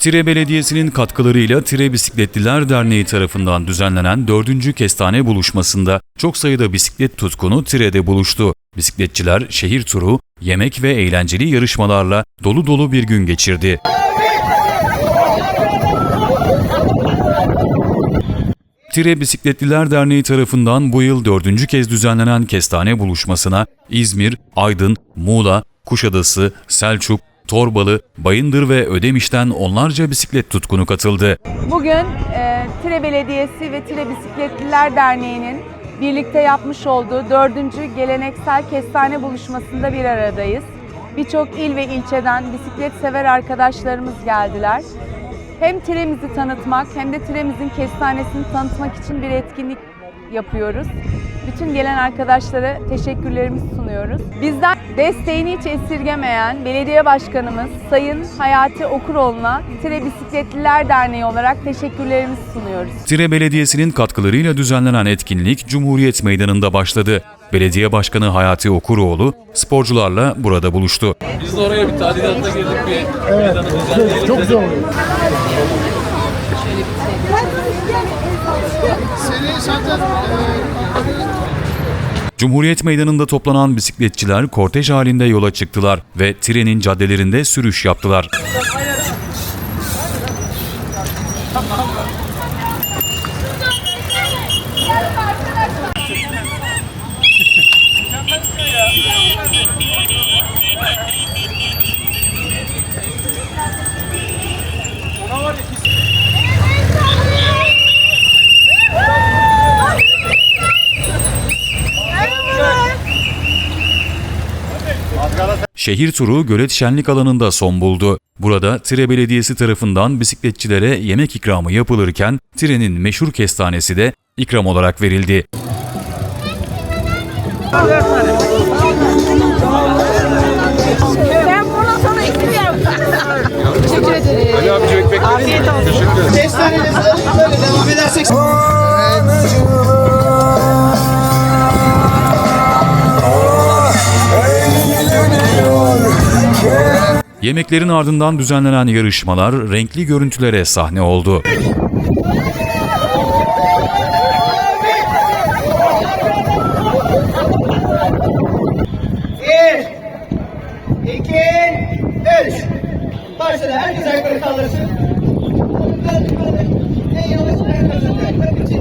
Tire Belediyesi'nin katkılarıyla Tire Bisikletliler Derneği tarafından düzenlenen 4. kestane buluşmasında çok sayıda bisiklet tutkunu Tire'de buluştu. Bisikletçiler şehir turu, yemek ve eğlenceli yarışmalarla dolu dolu bir gün geçirdi. Tire Bisikletliler Derneği tarafından bu yıl dördüncü kez düzenlenen kestane buluşmasına İzmir, Aydın, Muğla, Kuşadası, Selçuk, Torbalı, Bayındır ve Ödemiş'ten onlarca bisiklet tutkunu katıldı. Bugün e, Tire Belediyesi ve Tire Bisikletliler Derneği'nin birlikte yapmış olduğu dördüncü geleneksel kestane buluşmasında bir aradayız. Birçok il ve ilçeden bisiklet sever arkadaşlarımız geldiler. Hem Tire'mizi tanıtmak hem de Tire'mizin kestanesini tanıtmak için bir etkinlik yapıyoruz. Bütün gelen arkadaşlara teşekkürlerimizi sunuyoruz. Bizden desteğini hiç esirgemeyen belediye başkanımız Sayın Hayati Okuroğlu'na Tire Bisikletliler Derneği olarak teşekkürlerimizi sunuyoruz. Tire Belediyesi'nin katkılarıyla düzenlenen etkinlik Cumhuriyet Meydanı'nda başladı. Belediye Başkanı Hayati Okuroğlu sporcularla burada buluştu. Biz de oraya bir tadilatla girdik bir meydanı düzenleyelim Çok güzel oluyor. Cumhuriyet Meydanı'nda toplanan bisikletçiler kortej halinde yola çıktılar ve trenin caddelerinde sürüş yaptılar. Şehir turu Gölet Şenlik alanında son buldu. Burada Tire Belediyesi tarafından bisikletçilere yemek ikramı yapılırken trenin meşhur kestanesi de ikram olarak verildi. Ben istiyorum. Teşekkür ederim. Kestanenizi böyle Yemeklerin ardından düzenlenen yarışmalar renkli görüntülere sahne oldu. Bir, iki, üç. Başladı. Herkes ayakları kaldırsın. Kaldır, yavaş ayakları kaldır.